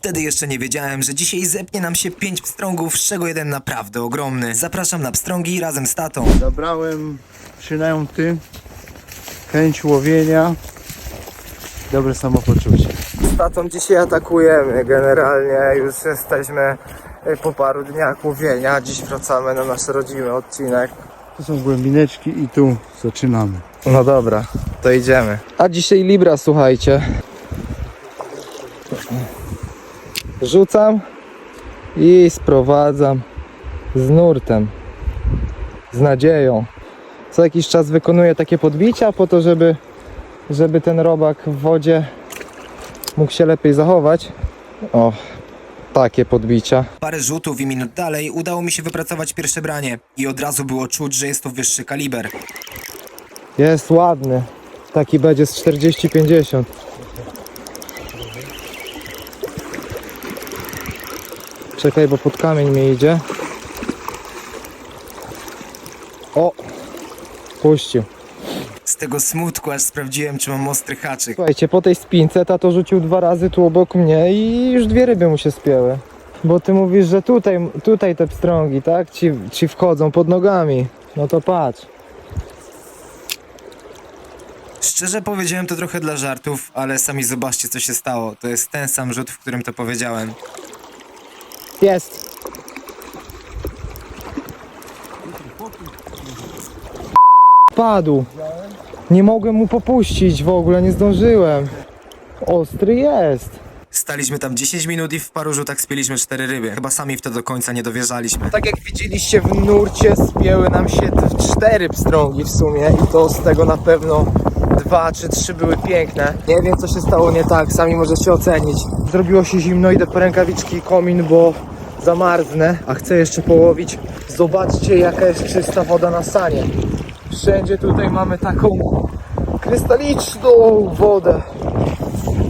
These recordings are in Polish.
Wtedy jeszcze nie wiedziałem, że dzisiaj zepnie nam się pięć pstrągów, z czego jeden naprawdę ogromny. Zapraszam na pstrągi razem z tatą. Zabrałem przynęty, chęć łowienia, dobre samopoczucie. Z tatą dzisiaj atakujemy. Generalnie już jesteśmy e, po paru dniach łowienia. Dziś wracamy na nasz rodzimy odcinek. Tu są głębineczki i tu zaczynamy. No dobra, to idziemy. A dzisiaj Libra, słuchajcie. Rzucam i sprowadzam z nurtem. Z nadzieją. Co jakiś czas wykonuję takie podbicia po to, żeby, żeby ten robak w wodzie mógł się lepiej zachować. O, takie podbicia. Parę rzutów i minut dalej udało mi się wypracować pierwsze branie i od razu było czuć, że jest to wyższy kaliber. Jest ładny. Taki będzie z 40-50. Czekaj, bo pod kamień mi idzie. O! Puścił. Z tego smutku aż sprawdziłem, czy mam ostry haczyk. Słuchajcie, po tej spince tato rzucił dwa razy tu obok mnie i już dwie ryby mu się spięły. Bo ty mówisz, że tutaj, tutaj te pstrągi, tak? Ci, ci wchodzą pod nogami. No to patrz. Szczerze powiedziałem to trochę dla żartów, ale sami zobaczcie co się stało. To jest ten sam rzut, w którym to powiedziałem. Jest. Padł. Nie mogłem mu popuścić w ogóle, nie zdążyłem. Ostry jest. Staliśmy tam 10 minut i w paru rzutach spieliśmy cztery ryby. Chyba sami w to do końca nie dowierzaliśmy. Tak jak widzieliście w nurcie spięły nam się te cztery pstrągi w sumie i to z tego na pewno dwa czy trzy były piękne. Nie wiem co się stało nie tak, sami możecie ocenić. Zrobiło się zimno, idę po rękawiczki i komin, bo zamarznę, a chcę jeszcze połowić. Zobaczcie jaka jest czysta woda na sanie. Wszędzie tutaj mamy taką krystaliczną wodę.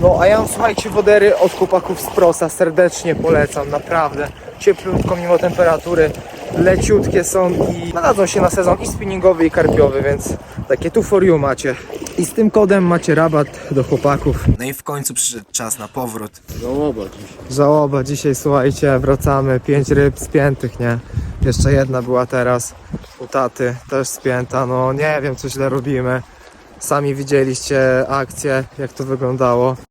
No a ja mam, słuchajcie, wodery od chłopaków z Prosa serdecznie polecam, naprawdę. Cieplutko mimo temperatury, leciutkie są i nadadzą się na sezon i spinningowy i karpiowy, więc takie tu for you macie. I z tym kodem macie rabat do chłopaków. No i w końcu przyszedł czas na powrót. Żałoba dziś. Żałoba, dzisiaj słuchajcie, wracamy, pięć ryb spiętych, nie? Jeszcze jedna była teraz u taty, też spięta, no nie wiem co źle robimy. Sami widzieliście akcję, jak to wyglądało.